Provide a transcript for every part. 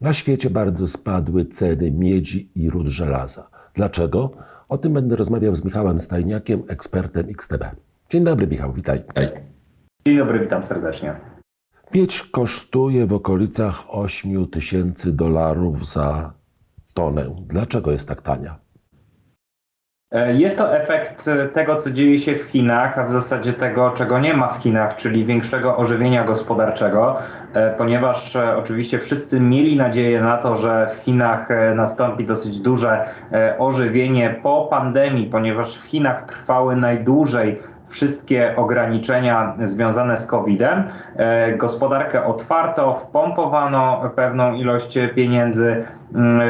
Na świecie bardzo spadły ceny miedzi i ród żelaza. Dlaczego? O tym będę rozmawiał z Michałem Stajniakiem, ekspertem XTB. Dzień dobry, Michał, witaj. Dzień dobry, witam serdecznie. Miedź kosztuje w okolicach 8 tysięcy dolarów za tonę. Dlaczego jest tak tania? E, Jest to efekt e, tego, co dzieje się w Chinach, a w zasadzie tego, czego nie ma w Chinach, czyli większego ożywienia gospodarczego, e, ponieważ oczywiście wszyscy mieli nadzieję na to, że w Chinach nastąpi dosyć duże ożywienie po pandemii, ponieważ w Chinach trwały najdłużej wszystkie ograniczenia związane z COVID-em. Gospodarkę otwarto, wpompowano pewną ilość pieniędzy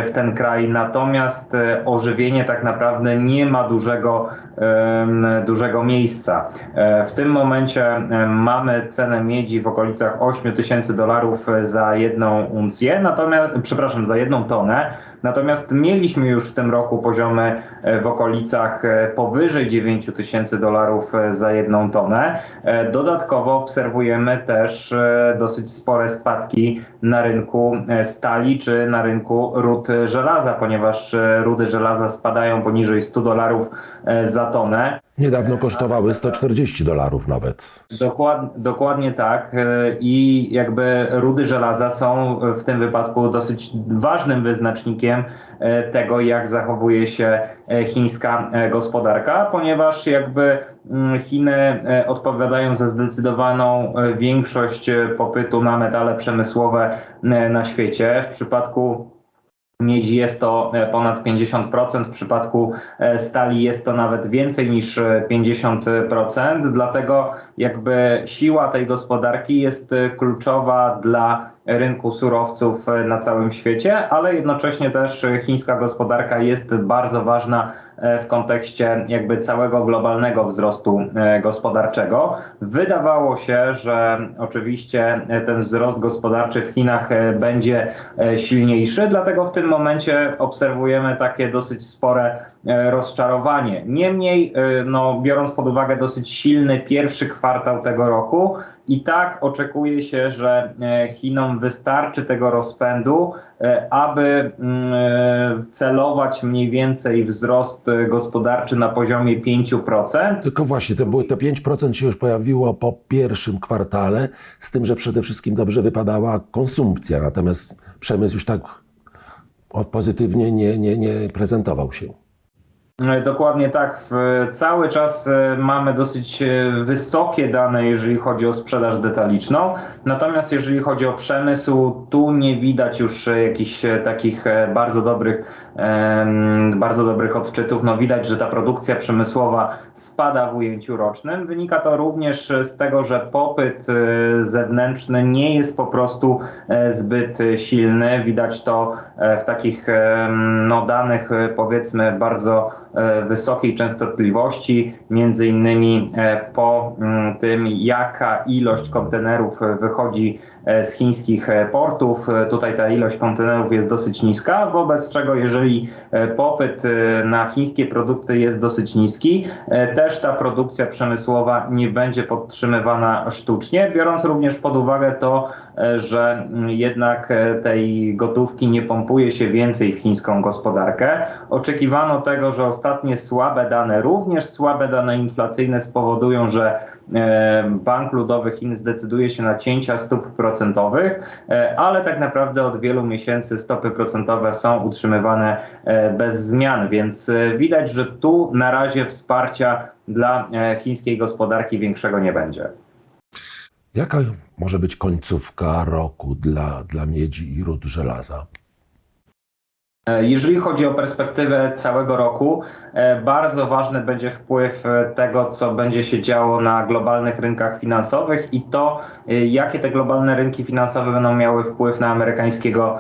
w ten kraj, natomiast e, ożywienie tak naprawdę nie ma dużego, dużego miejsca. E, W tym momencie em, mamy cenę miedzi w okolicach 8 tysięcy dolarów za jedną uncję, natomiast, przepraszam, za jedną tonę. Natomiast mieliśmy już w tym roku poziomy e, w okolicach e, powyżej 9 tysięcy dolarów e, za jedną tonę. E, Dodatkowo obserwujemy też e, dosyć spore spadki na rynku e, stali czy na rynku ród żelaza, ponieważ e, rudy żelaza spadają poniżej 100 dolarów e, za tonę. Niedawno kosztowały 140 dolarów nawet. Dokład, dokładnie tak. e, I jakby rudy żelaza są w tym wypadku dosyć ważnym wyznacznikiem tego, jak zachowuje się chińska gospodarka, ponieważ jakby mm, Chiny odpowiadają za zdecydowaną większość popytu na metale przemysłowe na świecie. W przypadku Miedzi jest to e, ponad 50%, w przypadku e, stali jest to nawet więcej niż e, 50%, dlatego jakby siła tej gospodarki jest e, kluczowa dla rynku surowców e, na całym świecie, ale jednocześnie też e, chińska gospodarka jest bardzo ważna e, w kontekście jakby całego globalnego wzrostu e, gospodarczego. Wydawało się, że oczywiście e, ten wzrost gospodarczy w Chinach e, będzie e, silniejszy, dlatego w tym momencie obserwujemy takie dosyć spore e, rozczarowanie. Niemniej, e, no, biorąc pod uwagę dosyć silny pierwszy kwartał tego roku, i tak oczekuje się, że e, Chinom wystarczy tego rozpędu, e, aby mm, e, celować mniej więcej wzrost e, gospodarczy na poziomie 5%. Tylko właśnie, to, było, to 5% się już pojawiło po pierwszym kwartale, z tym, że przede wszystkim dobrze wypadała konsumpcja, natomiast przemysł już tak pozytywnie nie, nie, nie prezentował się. E, Dokładnie tak. Cały czas e, mamy dosyć e, wysokie dane, jeżeli chodzi o sprzedaż detaliczną. Natomiast jeżeli chodzi o przemysł, tu nie widać już jakichś takich bardzo dobrych, bardzo dobrych odczytów. No widać, że ta produkcja przemysłowa spada w ujęciu rocznym. Wynika to również z tego, że popyt zewnętrzny nie jest po prostu zbyt silny. Widać to w takich no, danych powiedzmy bardzo wysokiej częstotliwości, między innymi e, po mm, tym, jaka ilość kontenerów e, wychodzi e, z chińskich e, portów. E, Tutaj ta ilość kontenerów jest dosyć niska, wobec czego jeżeli e, popyt e, na chińskie produkty jest dosyć niski, e, też ta produkcja przemysłowa nie będzie podtrzymywana sztucznie, biorąc również pod uwagę to, e, że mm, jednak e, tej gotówki nie pompuje się więcej w chińską gospodarkę. Oczekiwano tego, że ostatnie słabe dane, również słabe dane inflacyjne spowodują, że e, Bank Ludowy Chin zdecyduje się na cięcia stóp procentowych, e, ale tak naprawdę od wielu miesięcy stopy procentowe są utrzymywane e, bez zmian, więc widać, że tu na razie wsparcia dla chińskiej gospodarki większego nie będzie. Jaka może być końcówka roku dla, dla miedzi i ród żelaza? E, Jeżeli chodzi o perspektywę całego roku, e, bardzo ważny będzie wpływ e, tego, co będzie się działo na globalnych rynkach finansowych i to, jakie te globalne rynki finansowe będą miały wpływ na amerykańskiego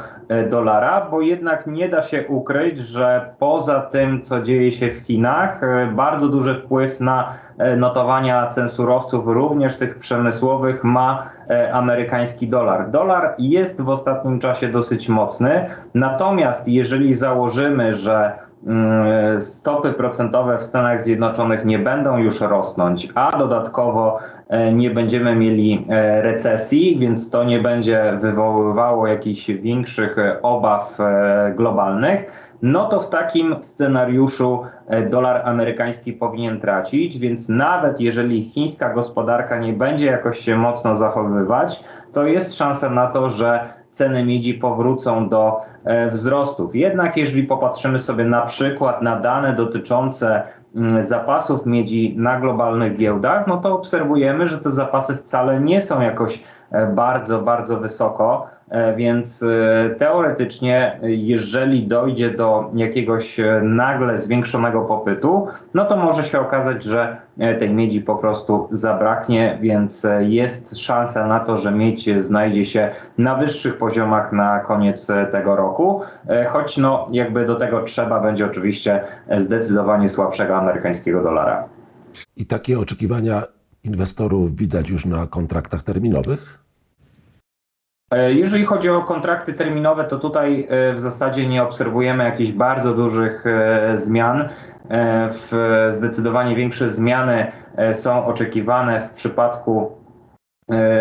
dolara, bo jednak nie da się ukryć, że poza tym, co dzieje się w Chinach, bardzo duży wpływ na notowania cen surowców, również tych przemysłowych, ma e, amerykański dolar. Dolar jest w ostatnim czasie dosyć mocny, natomiast jeżeli założymy, że stopy procentowe w Stanach Zjednoczonych nie będą już rosnąć, a dodatkowo e, nie będziemy mieli e, recesji, więc to nie będzie wywoływało jakichś większych e, obaw globalnych, no to w takim scenariuszu dolar amerykański powinien tracić, więc nawet jeżeli chińska gospodarka nie będzie jakoś się mocno zachowywać, to jest szansa na to, że ceny miedzi powrócą do e, wzrostów. Jednak jeżeli popatrzymy sobie na przykład na dane dotyczące mm, zapasów miedzi na globalnych giełdach, no to obserwujemy, że te zapasy wcale nie są jakoś bardzo, bardzo wysoko, e, więc e, teoretycznie, e, jeżeli dojdzie do jakiegoś e, nagle zwiększonego popytu, no to może się okazać, że e, tej miedzi po prostu zabraknie, więc e, jest szansa na to, że miedź znajdzie się na wyższych poziomach na koniec e, tego roku, e, choć no jakby do tego trzeba będzie oczywiście e, zdecydowanie słabszego amerykańskiego dolara. I takie oczekiwania inwestorów widać już na kontraktach terminowych? E, Jeżeli chodzi o kontrakty terminowe, to tutaj e, w zasadzie nie obserwujemy jakichś bardzo dużych e, zmian. W zdecydowanie większe zmiany są oczekiwane w przypadku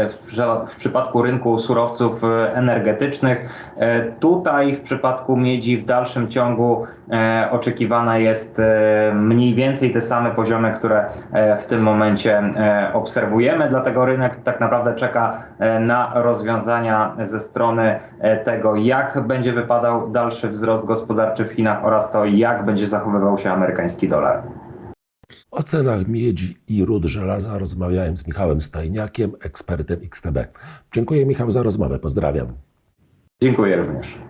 w, prze- w przypadku rynku surowców e, energetycznych. E, Tutaj w przypadku miedzi w dalszym ciągu e, oczekiwana jest e, mniej więcej te same poziomy, które e, w tym momencie e, obserwujemy, dlatego rynek tak naprawdę czeka e, na rozwiązania ze strony e, tego, jak będzie wypadał dalszy wzrost gospodarczy w Chinach oraz to, jak będzie zachowywał się amerykański dolar. O cenach miedzi i ród żelaza rozmawiałem z Michałem Stajniakiem, ekspertem XTB. Dziękuję Michał za rozmowę, pozdrawiam. Dziękuję również.